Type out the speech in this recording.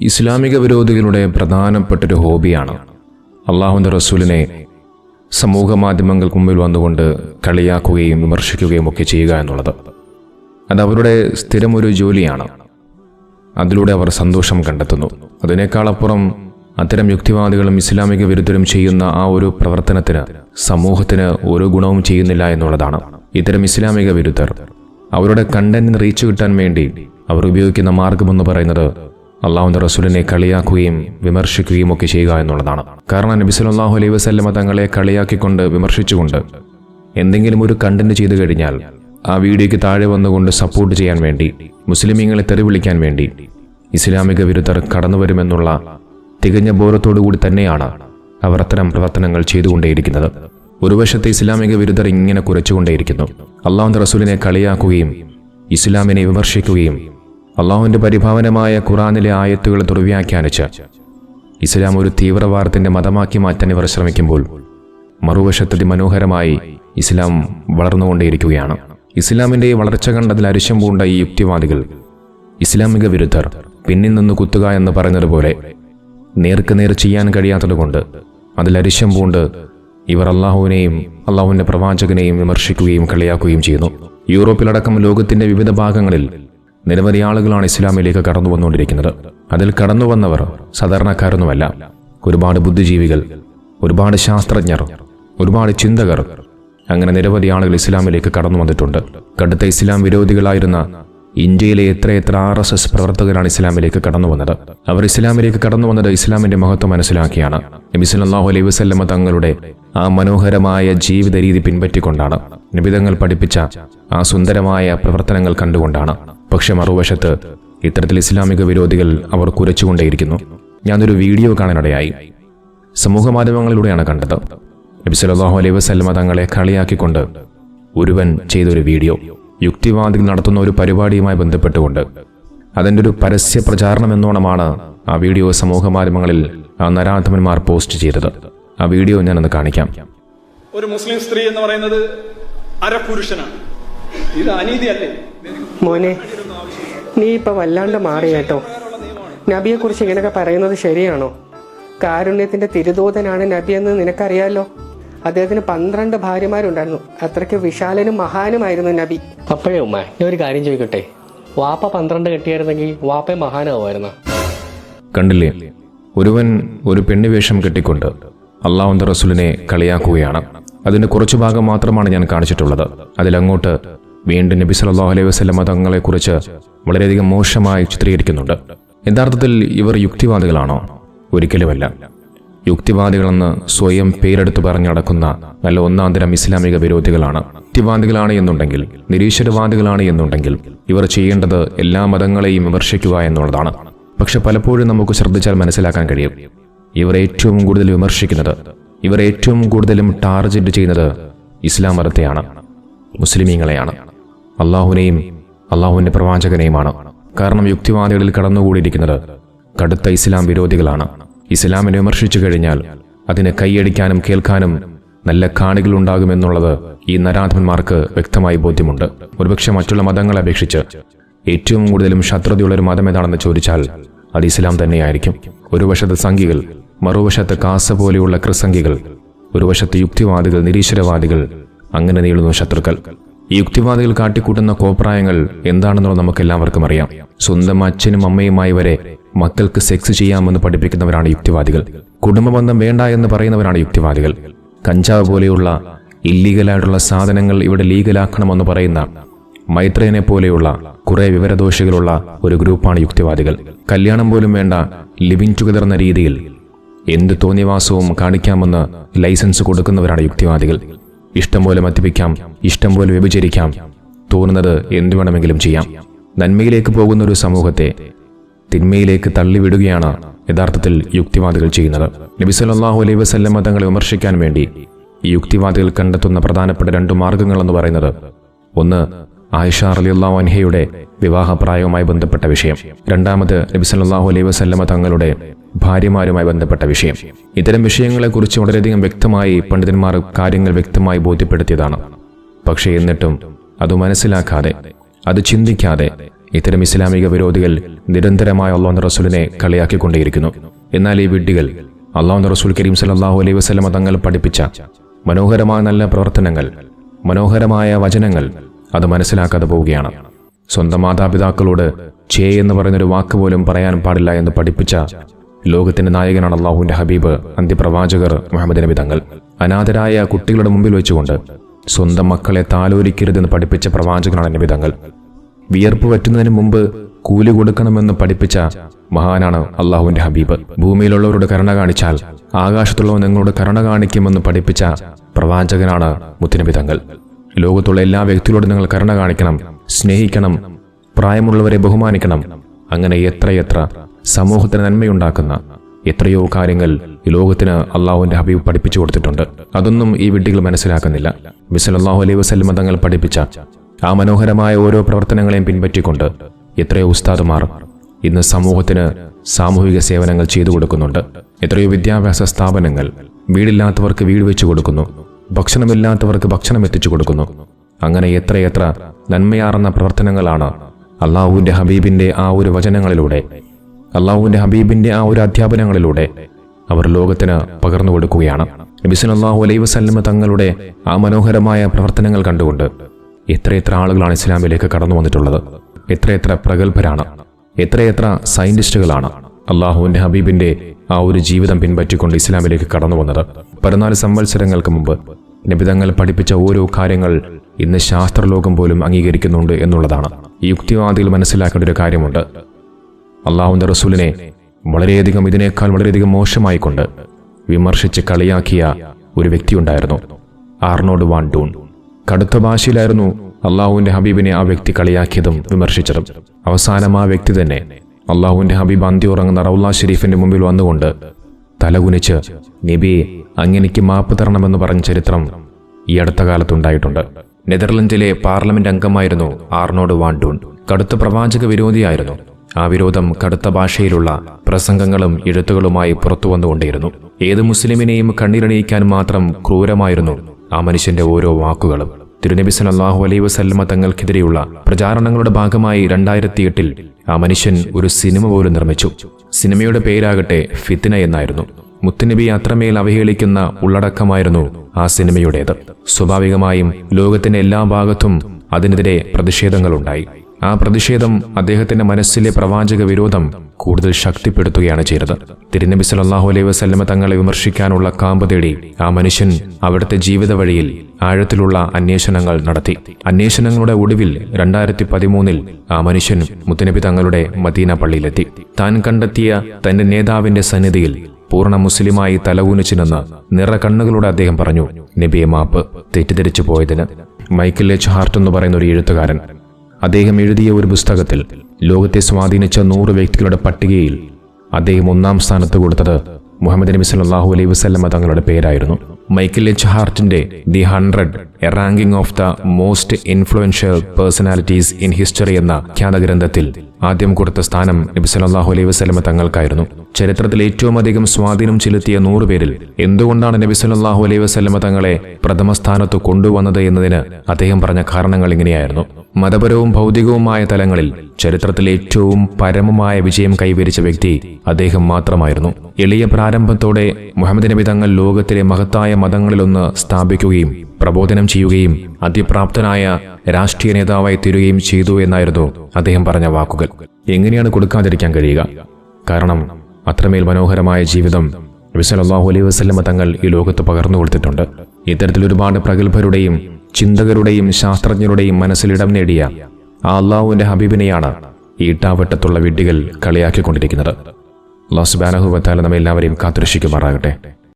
ഇസ്ലാമിക വിരോധികളുടെ പ്രധാനപ്പെട്ടൊരു ഹോബിയാണ്. അള്ളാഹുവിന്റെ റസൂലിനെ സമൂഹ മാധ്യമങ്ങൾക്ക് മുമ്പിൽ വന്നുകൊണ്ട് കളിയാക്കുകയും വിമർശിക്കുകയും ഒക്കെ ചെയ്യുക എന്നുള്ളത്. അത് അവരുടെ സ്ഥിരമൊരു ജോലിയാണ്. അതിലൂടെ അവർ സന്തോഷം കണ്ടെത്തുന്നു. അതിനേക്കാളപ്പുറം അത്തരം യുക്തിവാദികളും ഇസ്ലാമിക വിരുദ്ധരും ചെയ്യുന്ന ആ ഒരു പ്രവർത്തനത്തിന് സമൂഹത്തിന് ഒരു ഗുണവും ചെയ്യുന്നില്ല എന്നുള്ളതാണ്. ഇത്തരം ഇസ്ലാമിക വിരുദ്ധർ അവരുടെ കണ്ടന്റിന് റീച്ച് കിട്ടാൻ വേണ്ടി അവർ ഉപയോഗിക്കുന്ന മാർഗമെന്ന് പറയുന്നത് അള്ളാഹുന്റെ റസൂലിനെ കളിയാക്കുകയും വിമർശിക്കുകയും ഒക്കെ ചെയ്യുക എന്നുള്ളതാണ്. കാരണം നബി സല്ലല്ലാഹു അലൈഹി വസല്ലമ തങ്ങളെ കളിയാക്കിക്കൊണ്ട് വിമർശിച്ചുകൊണ്ട് എന്തെങ്കിലും ഒരു കണ്ടന്റ് ചെയ്തു കഴിഞ്ഞാൽ ആ വീഡിയോയ്ക്ക് താഴെ വന്നുകൊണ്ട് സപ്പോർട്ട് ചെയ്യാൻ വേണ്ടി മുസ്ലിമീങ്ങളെ തെറി വിളിക്കാൻ വേണ്ടി ഇസ്ലാമിക വിരുദ്ധർ കടന്നു വരുമെന്നുള്ള തികഞ്ഞ ബോധത്തോടുകൂടി തന്നെയാണ് അവർ അത്തരം പ്രവർത്തനങ്ങൾ ചെയ്തുകൊണ്ടേയിരിക്കുന്നത്. ഒരു വശത്തെ ഇസ്ലാമിക വിരുദ്ധർ ഇങ്ങനെ കുറച്ചുകൊണ്ടേയിരിക്കുന്നു അള്ളാഹുന്റെ റസൂലിനെ കളിയാക്കുകയും ഇസ്ലാമിനെ വിമർശിക്കുകയും അള്ളാഹുവിന്റെ പരിഭാവനമായ ഖുറാനിലെ ആയത്തുകൾ ദുർവ്യാഖ്യാനിച്ച് ഇസ്ലാം ഒരു തീവ്രവാദത്തിന്റെ മതമാക്കി മാറ്റാൻ ഇവർ ശ്രമിക്കുമ്പോൾ മറുവശത്ത് അതിമനോഹരമായി ഇസ്ലാം വളർന്നുകൊണ്ടേയിരിക്കുകയാണ്. ഇസ്ലാമിന്റെ വളർച്ച കണ്ടതിൽ അരിശം പൂണ്ട ഈ യുക്തിവാദികൾ ഇസ്ലാമിക വിരുദ്ധർ പിന്നിൽ നിന്ന് കുത്തുക എന്ന് പറഞ്ഞതുപോലെ നേർക്ക് നേർ ചെയ്യാൻ കഴിയാത്തതുകൊണ്ട് അതിൽ അരിശം പൂണ്ട് ഇവർ അള്ളാഹുവിനെയും അള്ളാഹുവിന്റെ പ്രവാചകനെയും വിമർശിക്കുകയും കളിയാക്കുകയും ചെയ്യുന്നു. യൂറോപ്പിലടക്കം ലോകത്തിന്റെ വിവിധ ഭാഗങ്ങളിൽ നിരവധി ആളുകളാണ് ഇസ്ലാമിലേക്ക് കടന്നു വന്നുകൊണ്ടിരിക്കുന്നത്. അതിൽ കടന്നു വന്നവർ സാധാരണക്കാരൊന്നുമല്ല. ഒരുപാട് ബുദ്ധിജീവികൾ ഒരുപാട് ശാസ്ത്രജ്ഞർ ഒരുപാട് ചിന്തകർ അങ്ങനെ നിരവധി ആളുകൾ ഇസ്ലാമിലേക്ക് കടന്നു വന്നിട്ടുണ്ട്. കടുത്ത ഇസ്ലാം വിരോധികളായിരുന്ന ഇന്ത്യയിലെ എത്രയെത്ര ആർ എസ് എസ് പ്രവർത്തകരാണ് ഇസ്ലാമിലേക്ക് കടന്നു വന്നത്. അവർ ഇസ്ലാമിലേക്ക് കടന്നു വന്നത് ഇസ്ലാമിന്റെ മഹത്വം മനസ്സിലാക്കിയാണ്. നബി സല്ലല്ലാഹു അലൈഹി വസല്ലമ തങ്ങളുടെ ആ മനോഹരമായ ജീവിത രീതി പിൻപറ്റിക്കൊണ്ടാണ്. നിബിതങ്ങൾ പഠിപ്പിച്ച ആ സുന്ദരമായ പ്രവർത്തനങ്ങൾ കണ്ടുകൊണ്ടാണ്. പക്ഷെ മറുവശത്ത് ഇത്തരത്തിൽ ഇസ്ലാമിക വിരോധികൾ അവർ കുരച്ചുകൊണ്ടേയിരിക്കുന്നു. ഞാനൊരു വീഡിയോ കാണാനിടയായി. സമൂഹ മാധ്യമങ്ങളിലൂടെയാണ് കണ്ടത്. നബി സല്ലല്ലാഹു അലൈഹി വസല്ലമ തങ്ങളെ കളിയാക്കിക്കൊണ്ട് ഒരുവൻ ചെയ്തൊരു വീഡിയോ. യുക്തിവാദികൾ നടത്തുന്ന ഒരു പരിപാടിയുമായി ബന്ധപ്പെട്ടുകൊണ്ട്. അതിന്റെ ഒരു പരസ്യ പ്രചാരണം എന്നോണമാണ് ആ വീഡിയോ സമൂഹ മാധ്യമങ്ങളിൽ ആ നരാധമന്മാർ പോസ്റ്റ് ചെയ്തത്. ആ വീഡിയോ ഞാനൊന്ന് കാണിക്കാം. ഒരു മുസ്ലിം സ്ത്രീ എന്ന് പറയുന്നത് അരപുരുഷനാണ്. ഇത് അനീതിയല്ലേ മോനെ നീ ഇപ്പൊ വല്ലാണ്ട് മാറി കേട്ടോ നബിയെ കുറിച്ച് ഇങ്ങനെയൊക്കെ പറയുന്നത് ശരിയാണോ? കാരുണ്യത്തിന്റെ തിരുദൂതനാണ് നബി എന്ന് നിനക്കറിയാലോ? അദ്ദേഹത്തിന് പന്ത്രണ്ട് ഭാര്യമാരുണ്ടായിരുന്നു. അത്രയ്ക്ക് വിശാലനും മഹാനുമായിരുന്നു നബി. അപ്പോഴേ ഉമ്മ ഞാൻ ഒരു കാര്യം ചോദിക്കട്ടെ? വാപ്പ പന്ത്രണ്ട് കെട്ടിയായിരുന്നെങ്കിൽ വാപ്പ മഹാനാവുമായിരുന്നു? കണ്ടില്ലേ? ഒരുവൻ ഒരു പെണ്ണു വേഷം കെട്ടിക്കൊണ്ട് അള്ളാഹുന്ത റസൂലിനെ കളിയാക്കുകയാണ്. അതിന്റെ കുറച്ചു ഭാഗം മാത്രമാണ് ഞാൻ കാണിച്ചിട്ടുള്ളത്. അതിലങ്ങോട്ട് വീണ്ടും നബി സല്ലല്ലാഹു അലൈഹി വസല്ലമ തങ്ങളെക്കുറിച്ച് വളരെയധികം മോശമായി ചിത്രീകരിക്കുന്നുണ്ട്. യഥാർത്ഥത്തിൽ ഇവർ യുക്തിവാദികളാണോ? ഒരിക്കലുമല്ല. യുക്തിവാദികളെന്ന് സ്വയം പേരെടുത്ത് പറഞ്ഞു നടക്കുന്ന നല്ല ഒന്നാം തരം ഇസ്ലാമിക വിരോധികളാണ്. യുക്തിവാദികളാണ് എന്നുണ്ടെങ്കിൽ നിരീശ്വരവാദികളാണ് എന്നുണ്ടെങ്കിൽ ഇവർ ചെയ്യേണ്ടത് എല്ലാ മതങ്ങളെയും വിമർശിക്കുക എന്നുള്ളതാണ്. പക്ഷെ പലപ്പോഴും നമുക്ക് ശ്രദ്ധിച്ചാൽ മനസ്സിലാക്കാൻ കഴിയും. ഇവർ ഏറ്റവും കൂടുതൽ വിമർശിക്കുന്നത് ഇവർ ഏറ്റവും കൂടുതലും ടാർഗറ്റ് ചെയ്യുന്നത് ഇസ്ലാം മതത്തെയാണ് മുസ്ലിമീങ്ങളെയാണ്. അള്ളാഹുവിനെയും അള്ളാഹുവിന്റെ പ്രവാചകനെയുമാണ്. കാരണം യുക്തിവാദികളിൽ കടന്നുകൂടിയിരിക്കുന്നത് കടുത്ത ഇസ്ലാം വിരോധികളാണ്. ഇസ്ലാമിനെ വിമർശിച്ചു കഴിഞ്ഞാൽ അതിനെ കൈയടിക്കാനും കേൾക്കാനും നല്ല കാണികൾ ഉണ്ടാകുമെന്നുള്ളത് ഈ നരാധന്മാർക്ക് വ്യക്തമായി ബോധ്യമുണ്ട്. ഒരുപക്ഷെ മറ്റുള്ള മതങ്ങളെ അപേക്ഷിച്ച് ഏറ്റവും കൂടുതലും ശത്രുതയുള്ള ഒരു മതം ഏതാണെന്ന് ചോദിച്ചാൽ അത് ഇസ്ലാം തന്നെയായിരിക്കും. ഒരു വശത്ത് സംഘികൾ മറുവശത്ത് കാസ പോലെയുള്ള ക്രിസംഖികൾ ഒരു വശത്ത് യുക്തിവാദികൾ നിരീശ്വരവാദികൾ അങ്ങനെ നീളുന്നു ശത്രുക്കൾ. യുക്തിവാദികൾ കാട്ടിക്കൂട്ടുന്ന കോപ്രായങ്ങൾ എന്താണെന്നുള്ളത് നമുക്കെല്ലാവർക്കും അറിയാം. സ്വന്തം അച്ഛനും അമ്മയുമായി വരെ മക്കൾക്ക് സെക്സ് ചെയ്യാമെന്ന് പഠിപ്പിക്കുന്നവരാണ് യുക്തിവാദികൾ. കുടുംബബന്ധം വേണ്ട എന്ന് പറയുന്നവരാണ് യുക്തിവാദികൾ. കഞ്ചാവ് പോലെയുള്ള ഇല്ലീഗലായിട്ടുള്ള സാധനങ്ങൾ ഇവിടെ ലീഗലാക്കണമെന്ന് പറയുന്ന മൈത്രേനെ പോലെയുള്ള കുറെ വിവരദോഷികളുള്ള ഒരു ഗ്രൂപ്പാണ് യുക്തിവാദികൾ. കല്യാണം പോലും വേണ്ട ലിവിങ് ടുഗദർ എന്ന രീതിയിൽ എന്ത് തോന്നിവാസവും കാണിക്കാമെന്ന് ലൈസൻസ് കൊടുക്കുന്നവരാണ് യുക്തിവാദികൾ. ഇഷ്ടം പോലെ മദ്യപിക്കാം ഇഷ്ടം പോലെ വ്യഭിചരിക്കാം. തോന്നുന്നത് എന്തു വേണമെങ്കിലും ചെയ്യാം. നന്മയിലേക്ക് പോകുന്ന ഒരു സമൂഹത്തെ തിന്മയിലേക്ക് തള്ളിവിടുകയാണ് യഥാർത്ഥത്തിൽ യുക്തിവാദികൾ ചെയ്യുന്നത്. നബി അലൈ അലൈഹി വസല്ലമ തങ്ങളെ വിമർശിക്കാൻ വേണ്ടി ഈ യുക്തിവാദികൾ കണ്ടെത്തുന്ന പ്രധാനപ്പെട്ട രണ്ട് മാർഗങ്ങളെന്ന് പറയുന്നത് ഒന്ന് ആയിഷ റളിയല്ലാഹു അൻഹയുടെ വിവാഹപ്രായവുമായി ബന്ധപ്പെട്ട വിഷയം. രണ്ടാമത് നബി സല്ലല്ലാഹു അലൈഹി വസല്ലമ തങ്ങളുടെ ഭാര്യമാരുമായി ബന്ധപ്പെട്ട വിഷയം. ഇത്തരം വിഷയങ്ങളെക്കുറിച്ച് വളരെയധികം വ്യക്തമായി പണ്ഡിതന്മാർ കാര്യങ്ങൾ വ്യക്തമായി ബോധ്യപ്പെടുത്തിയതാണ്. പക്ഷേ എന്നിട്ടും അത് മനസ്സിലാക്കാതെ അത് ചിന്തിക്കാതെ ഇത്തരം ഇസ്ലാമിക വിരോധികൾ നിരന്തരമായ അള്ളാഹു റസൂലിനെ കളിയാക്കിക്കൊണ്ടേയിരിക്കുന്നു. എന്നാൽ ഈ വിഡ്ഢികൾ അള്ളാഹു റസൂൽ കരീം സലാഹു അലൈഹി വസ്ലം തങ്ങൾ പഠിപ്പിച്ച മനോഹരമായ നല്ല പ്രവർത്തനങ്ങൾ മനോഹരമായ വചനങ്ങൾ അത് മനസ്സിലാക്കാതെ പോവുകയാണ്. സ്വന്തം മാതാപിതാക്കളോട് ചേ എന്ന് പറയുന്നൊരു വാക്ക് പോലും പറയാൻ പാടില്ല എന്ന് പഠിപ്പിച്ച ലോകത്തിന്റെ നായകനാണ് അള്ളാഹുവിന്റെ ഹബീബ് അന്ത്യപ്രവാചകർ മുഹമ്മദ് നബി തങ്ങൾ. അനാഥരായ കുട്ടികളുടെ മുമ്പിൽ വെച്ചുകൊണ്ട് സ്വന്തം മക്കളെ താലോലിക്കരുതെന്ന് പഠിപ്പിച്ച പ്രവാചകനാണ് നബി തങ്ങൾ. വിയർപ്പ് പറ്റുന്നതിന് മുമ്പ് കൂലി കൊടുക്കണമെന്ന് പഠിപ്പിച്ച മഹാനാണ് അള്ളാഹുവിന്റെ ഹബീബ്. ഭൂമിയിലുള്ളവരോട് കരുണ കാണിച്ചാൽ ആകാശത്തുള്ളവർ നിങ്ങളോട് കരുണ കാണിക്കുമെന്ന് പഠിപ്പിച്ച പ്രവാചകനാണ് മുത്തുനബി തങ്ങൾ. ലോകത്തുള്ള എല്ലാ വ്യക്തികളോടും നിങ്ങൾ കരുണ കാണിക്കണം സ്നേഹിക്കണം പ്രായമുള്ളവരെ ബഹുമാനിക്കണം. അങ്ങനെ എത്രയെത്ര സമൂഹത്തിന് നന്മയുണ്ടാക്കുന്ന എത്രയോ കാര്യങ്ങൾ ഈ ലോകത്തിന് അള്ളാഹുവിന്റെ ഹബീബ് പഠിപ്പിച്ചു കൊടുത്തിട്ടുണ്ട്. അതൊന്നും ഈ വിഡ്ഢികൾ മനസ്സിലാക്കുന്നില്ല. മിസലല്ലാഹു അലൈഹി വസല്ലമ തങ്ങൾ പഠിപ്പിച്ച ആ മനോഹരമായ ഓരോ പ്രവർത്തനങ്ങളെയും പിൻപറ്റിക്കൊണ്ട് എത്രയോ ഉസ്താദുമാർ ഇന്ന് സമൂഹത്തിന് സാമൂഹിക സേവനങ്ങൾ ചെയ്തു കൊടുക്കുന്നുണ്ട്. എത്രയോ വിദ്യാഭ്യാസ സ്ഥാപനങ്ങൾ വീടില്ലാത്തവർക്ക് വീട് വെച്ചു കൊടുക്കുന്നു. ഭക്ഷണമില്ലാത്തവർക്ക് ഭക്ഷണം എത്തിച്ചു കൊടുക്കുന്നു. അങ്ങനെ എത്രയെത്ര നന്മയാർന്ന പ്രവർത്തനങ്ങളാണ് അള്ളാഹുവിന്റെ ഹബീബിന്റെ ആ ഒരു വചനങ്ങളിലൂടെ അള്ളാഹുവിന്റെ ഹബീബിന്റെ ആ ഒരു അധ്യാപനങ്ങളിലൂടെ അവർ ലോകത്തിന് പകർന്നു കൊടുക്കുകയാണ്. നബിസൻ അള്ളാഹു അലൈ വസല്ലമ തങ്ങളുടെ ആ മനോഹരമായ പ്രവർത്തനങ്ങൾ കണ്ടുകൊണ്ട് എത്രയെത്ര ആളുകളാണ് ഇസ്ലാമിലേക്ക് കടന്നു വന്നിട്ടുള്ളത്. എത്രയെത്ര പ്രഗത്ഭരാണ്. എത്രയെത്ര സയന്റിസ്റ്റുകളാണ് അള്ളാഹുവിന്റെ ഹബീബിന്റെ ആ ഒരു ജീവിതം പിൻപറ്റിക്കൊണ്ട് ഇസ്ലാമിലേക്ക് കടന്നു വന്നത്. പതിനാല് സംവത്സരങ്ങൾക്ക് മുമ്പ് നിബിതങ്ങൾ പഠിപ്പിച്ച ഓരോ കാര്യങ്ങൾ ഇന്ന് ശാസ്ത്രലോകം പോലും അംഗീകരിക്കുന്നുണ്ട് എന്നുള്ളതാണ്. യുക്തിവാദികൾ മനസ്സിലാക്കേണ്ട ഒരു കാര്യമുണ്ട്. അള്ളാഹുവിന്റെ റസൂലിനെ വളരെയധികം ഇതിനേക്കാൾ വളരെയധികം മോശമായിക്കൊണ്ട് വിമർശിച്ച് കളിയാക്കിയ ഒരു വ്യക്തിയുണ്ടായിരുന്നു ആർണോഡ് വാൻ ഡൂൺ. കടുത്ത ഭാഷയിലായിരുന്നു അള്ളാഹുവിന്റെ ഹബീബിനെ ആ വ്യക്തി കളിയാക്കിയതും വിമർശിച്ചതും. അവസാനം ആ വ്യക്തി തന്നെ അള്ളാഹുവിന്റെ ഹബീബ് അന്തി ഉറങ്ങുന്ന റൗല ഷെരീഫിന്റെ മുമ്പിൽ വന്നുകൊണ്ട് തലകുനിച്ച് നബി അങ്ങനെക്ക് മാപ്പ് തരണമെന്ന് പറഞ്ഞ ചരിത്രം ഈ അടുത്ത കാലത്തുണ്ടായിട്ടുണ്ട്. നെതർലൻഡിലെ പാർലമെന്റ് അംഗമായിരുന്നു ആർണോഡ് വാൻ ഡൂൺ. കടുത്ത പ്രവാചക വിരോധിയായിരുന്നു. ആ വിരോധം കടുത്ത ഭാഷയിലുള്ള പ്രസംഗങ്ങളും എഴുത്തുകളുമായി പുറത്തു വന്നുകൊണ്ടേയിരുന്നു ഏത് മുസ്ലിമിനെയും കണ്ണീരണിയിക്കാൻ മാത്രം ക്രൂരമായിരുന്നു ആ മനുഷ്യന്റെ ഓരോ വാക്കുകളും. തിരുനബി സല്ലല്ലാഹു അലൈ വസല്ലമ തങ്ങൾക്കെതിരെയുള്ള പ്രചാരണങ്ങളുടെ ഭാഗമായി രണ്ടായിരത്തി എട്ടിൽ ആ മനുഷ്യൻ ഒരു സിനിമ പോലും നിർമ്മിച്ചു. സിനിമയുടെ പേരാകട്ടെ ഫിത്തിന എന്നായിരുന്നു. മുത്തുനബി അത്രമേൽ അവഹേളിക്കുന്ന ഉള്ളടക്കമായിരുന്നു ആ സിനിമയുടേത്. സ്വാഭാവികമായും ലോകത്തിന്റെ എല്ലാ ഭാഗത്തും അതിനെതിരെ പ്രതിഷേധങ്ങളുണ്ടായി. ആ പ്രതിഷേധം അദ്ദേഹത്തിന്റെ മനസ്സിലെ പ്രവാചക വിരോധം കൂടുതൽ ശക്തിപ്പെടുത്തുകയാണ് ചെയ്തത്. തിരുനബി സല്ലല്ലാഹു അലൈഹി വസല്ലമ തങ്ങളെ വിമർശിക്കാനുള്ള കാമ്പ് തേടി ആ മനുഷ്യൻ അവിടുത്തെ ജീവിത വഴിയിൽ ആഴത്തിലുള്ള അന്വേഷണങ്ങൾ നടത്തി. അന്വേഷണങ്ങളുടെ ഒടുവിൽ രണ്ടായിരത്തി പതിമൂന്നിൽ ആ മനുഷ്യൻ മുത്തുനബി തങ്ങളുടെ മദീന പള്ളിയിലെത്തി. താൻ കണ്ടെത്തിയ തന്റെ നേതാവിന്റെ സന്നിധിയിൽ പൂർണ മുസ്ലിമായി തലകൂനിച്ചു നിന്ന് നിറ കണ്ണുകളോടെ അദ്ദേഹം പറഞ്ഞു നബിയെ മാപ്പ് തെറ്റിദ്ധരിച്ചു പോയതിന്. Michael H. ഹാർട്ട് എന്ന് പറയുന്ന ഒരു എഴുത്തുകാരൻ അദ്ദേഹം എഴുതിയ ഒരു പുസ്തകത്തിൽ ലോകത്തെ സ്വാധീനിച്ച നൂറ് വ്യക്തികളുടെ പട്ടികയിൽ അദ്ദേഹം ഒന്നാം സ്ഥാനത്ത് കൊടുത്തത് മുഹമ്മദ് നബി സല്ലാഹു അലൈഹി വസല്ലമ തങ്ങളുടെ പേരായിരുന്നു. മൈക്കിൾ എച്ച് ഹാർട്ടിന്റെ the hundred a ranking of the most influential personalities in history എന്ന ഖ്യാത ഗ്രന്ഥത്തിൽ ആദ്യം കൊടുത്ത സ്ഥാനം നബി സല്ലല്ലാഹു അലൈഹി വസ്ലമ തങ്ങൾക്കായിരുന്നു. ചരിത്രത്തിൽ ഏറ്റവും അധികം സ്വാധീനം ചെലുത്തിയ നൂറ് പേരിൽ എന്തുകൊണ്ടാണ് നബി സല്ലല്ലാഹു അലൈഹി വസ്ലമ തങ്ങളെ പ്രഥമ സ്ഥാനത്ത് കൊണ്ടുവന്നത് എന്നതിന് അദ്ദേഹം പറഞ്ഞ കാരണങ്ങൾ ഇങ്ങനെയായിരുന്നു. മതപരവും ഭൗതികവുമായ തലങ്ങളിൽ ചരിത്രത്തിൽ ഏറ്റവും പരമമായ വിജയം കൈവരിച്ച വ്യക്തി അദ്ദേഹം മാത്രമായിരുന്നു. എളിയ പ്രാരംഭത്തോടെ മുഹമ്മദ് നബി തങ്ങൾ ലോകത്തിലെ മഹത്തായ മതങ്ങളിലൊന്ന് സ്ഥാപിക്കുകയും പ്രബോധനം ചെയ്യുകയും അതിപ്രാപ്തനായ രാഷ്ട്രീയ നേതാവായി തീരുകയും ചെയ്തു എന്നായിരുന്നു അദ്ദേഹം പറഞ്ഞ വാക്കുകൾ. എങ്ങനെയാണ് കൊടുക്കാതിരിക്കാൻ കഴിയുക? കാരണം അത്രമേൽ മനോഹരമായ ജീവിതം നബി സല്ലല്ലാഹു അലൈഹി വസല്ലമ തങ്ങൾ ഈ ലോകത്ത് പകർന്നു കൊടുത്തിട്ടുണ്ട്. ഇത്തരത്തിൽ ഒരുപാട് പ്രഗത്ഭരുടെയും ചിന്തകരുടെയും ശാസ്ത്രജ്ഞരുടെയും മനസ്സിലിടം നേടിയ ആ അള്ളാഹുവിന്റെ ഹബീബിനെയാണ് ഈ ഇട്ടാവട്ടത്തുള്ള വിഡ്ഢികൾ കളിയാക്കിക്കൊണ്ടിരിക്കുന്നത്. അള്ളാഹു സുബാനഹു വത്താല നമ്മെല്ലാവരെയും കാത്തുരക്ഷിക്കുമാറാകട്ടെ.